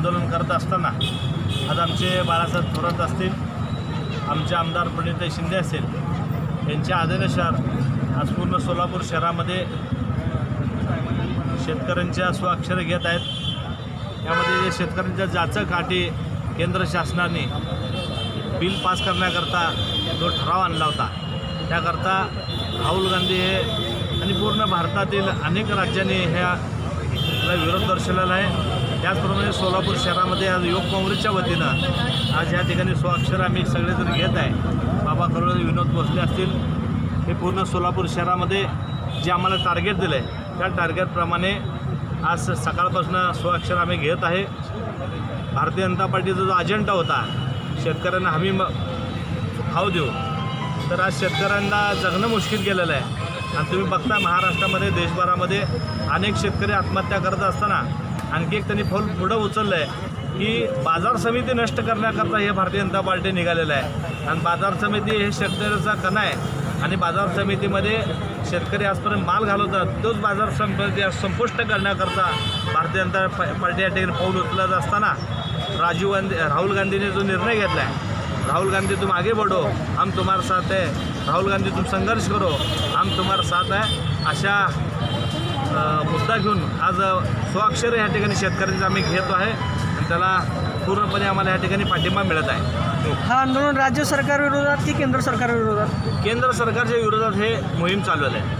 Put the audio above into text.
आंदोलन करत असताना आज आमचे बाळासाहेब थोरात असतील आमचे आमदार प्रणित शिंदे असेल यांच्या आदेशानुसार आज पूर्ण सोलापूर शहरामध्ये शेतकऱ्यांच्या स्वाक्षरी घेत आहेत. यामध्ये जे शेतकऱ्यांच्या जाचं काठी केंद्र शासनाने बिल पास करण्याकरता जो ठराव आणला होता त्याकरता राहुल गांधी हे आणि पूर्ण भारतातील अनेक राज्यांनी ह्या ला विरोध दर्शवलेला आहे. त्याचप्रमाणे सोलापूर शहरामध्ये आज युवक काँग्रेसच्या वतीनं आज या ठिकाणी स्वाक्षर आम्ही सगळेजण घेत आहे. बाबा करोड विनोद भोसले असतील. हे पूर्ण सोलापूर शहरामध्ये जे आम्हाला टार्गेट दिलं आहे त्या टार्गेटप्रमाणे आज सकाळपासून स्वाक्षर आम्ही घेत आहे. भारतीय जनता पार्टीचा जो अजेंडा होता शेतकऱ्यांना हमी म भाव देऊ. तर आज शेतकऱ्यांना जगणं मुश्किल केलेलं आहे. आणि तुम्ही बघता महाराष्ट्रामध्ये देशभरामध्ये अनेक शेतकरी आत्महत्या करत असताना आणखी एक त्यांनी फौल पुढं उचललं आहे की बाजार समिती नष्ट करण्याकरता हे भारतीय जनता पार्टी निघालेलं आहे. आणि बाजार समिती हे शेतकऱ्याचा कणा आहे. आणि बाजार समितीमध्ये शेतकरी आजपर्यंत माल घालवतात तोच बाजार समिती संपुष्ट करण्याकरता भारतीय जनता प- पार्टी या ठिकाणी पाऊल उचलत असताना राजीव गांधी राहुल गांधीने जो निर्णय घेतला आहे राहुल गांधी तुम आगे बढ़ो। हम तुम्हारे साथ है। राहुल गांधी तुम संघर्ष करो। हम तुम्हारे साथ है। अशा मुद्दा घेऊन आज स्वाक्षर या ठिकाणी शेतकऱ्यांचं आम्ही घेतो आहे. आणि त्याला पूर्णपणे आम्हाला या ठिकाणी पाठिंबा मिळत आहे. हा आंदोलन राज्य सरकार विरोधात की केंद्र सरकार विरोधात? केंद्र सरकारच्या विरोधात हे मोहीम चालवलं आहे.